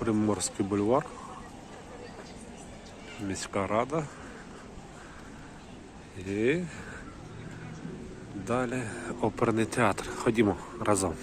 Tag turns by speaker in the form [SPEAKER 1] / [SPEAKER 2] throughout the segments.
[SPEAKER 1] Приморський бульвар. Міська рада. І далі оперний театр. Ходімо разом.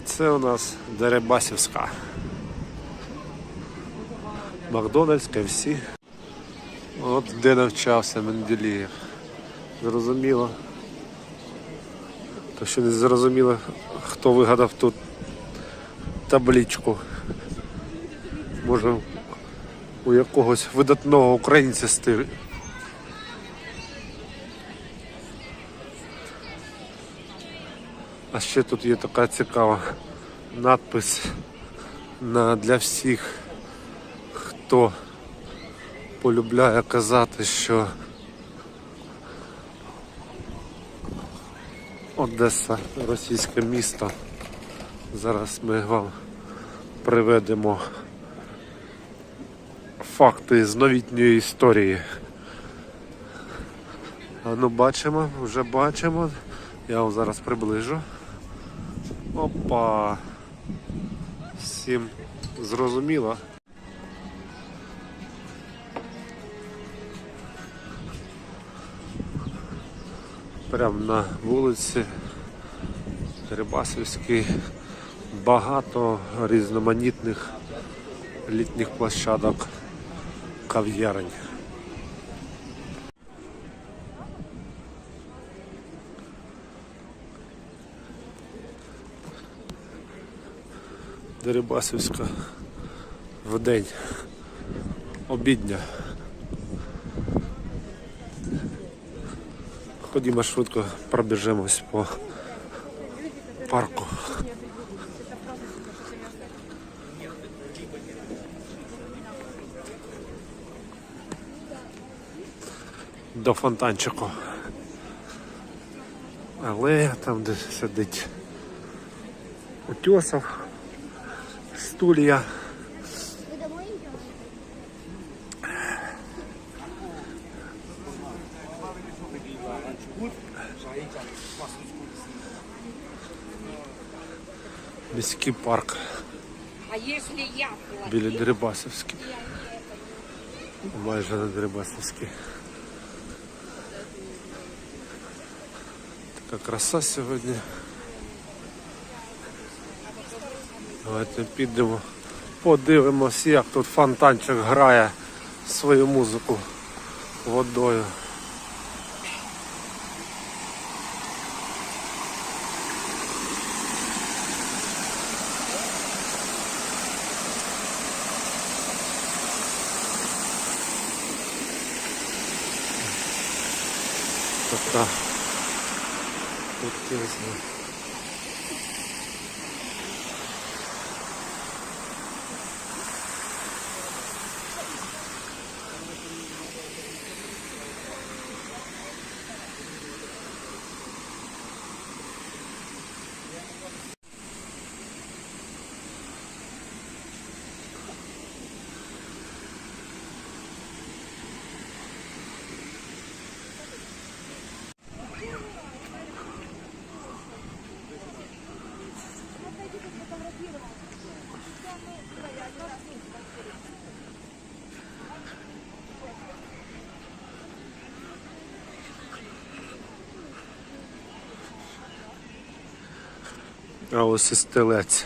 [SPEAKER 1] А це у нас Дерибасівська. Макдональдс, КФС. От де навчався Менделієв. Зрозуміло. То що не зрозуміло, хто вигадав тут табличку. Може у якогось видатного українця стиль. А ще тут є така цікава надпис на, для всіх, хто полюбляє казати, що Одеса російське місто. Зараз ми вам приведемо факти з новітньої історії. А ну бачимо, вже бачимо. Я вам зараз приближу. Опа. Всім зрозуміло. Прямо на вулиці Теребасівській багато різноманітних літніх площадок кав'ярень. Дерибасівська в день обідня. Ходімо швидко пробіжемось по парку. До фонтанчику. Алея там, де сидить утесов, стулья. Міський парк
[SPEAKER 2] А если я плачу?
[SPEAKER 1] біля Дерибасівський. Майже на Дерибасівській. Така краса сьогодні. Давайте підемо, подивимось, як тут фонтанчик грає свою музику водою. Така крутизна. А ось і стелець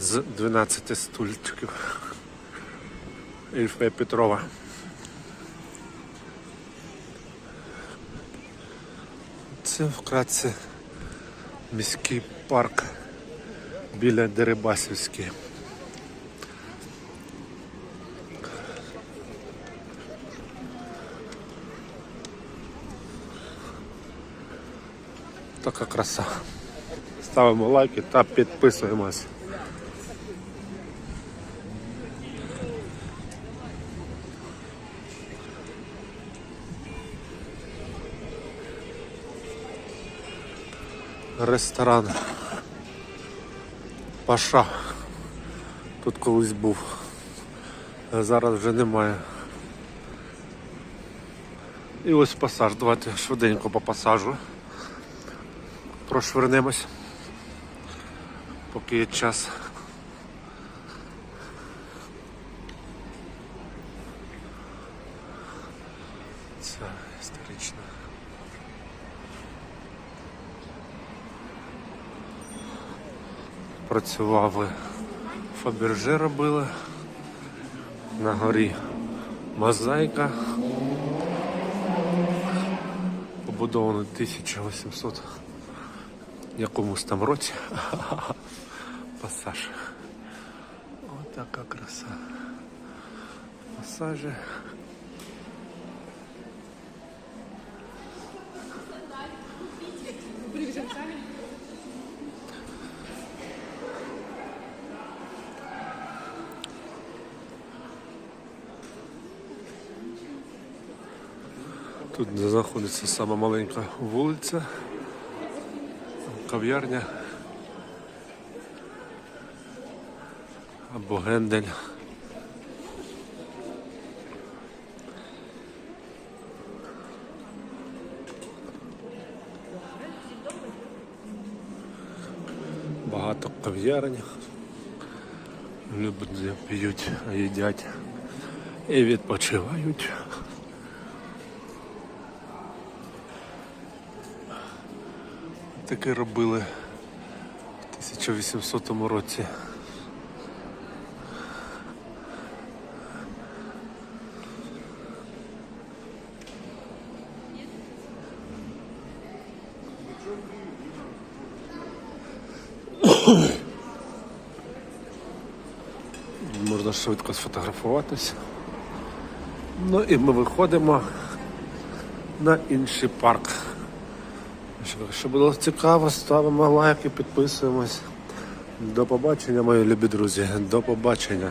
[SPEAKER 1] з 12 стульчиків. Ільфа Петрова. Це вкратце міський парк біля Дерибасівський. Така краса. Ставимо лайки та підписуємось. Ресторан Паша. Тут колись був. Зараз вже немає. І ось пасаж. Давайте швиденько по пасажу. Прошвернемось. Поки є час. Це історично. Працювали Фаберже робили. На горі мозаїка. Побудовано 1800 якомусь там році. Пасаж. Ось така краса. Пасажі. Тут знаходиться сама маленька вулиця, кав'ярня або гендель. Багато кав'ярень. Люди п'ють, їдять і відпочивають. Таке робили в 1800 році. Можна швидко сфотографуватися. Ну і ми виходимо на інший парк. Якщо було цікаво, ставимо лайки, підписуємось. До побачення, мої любі друзі. До побачення.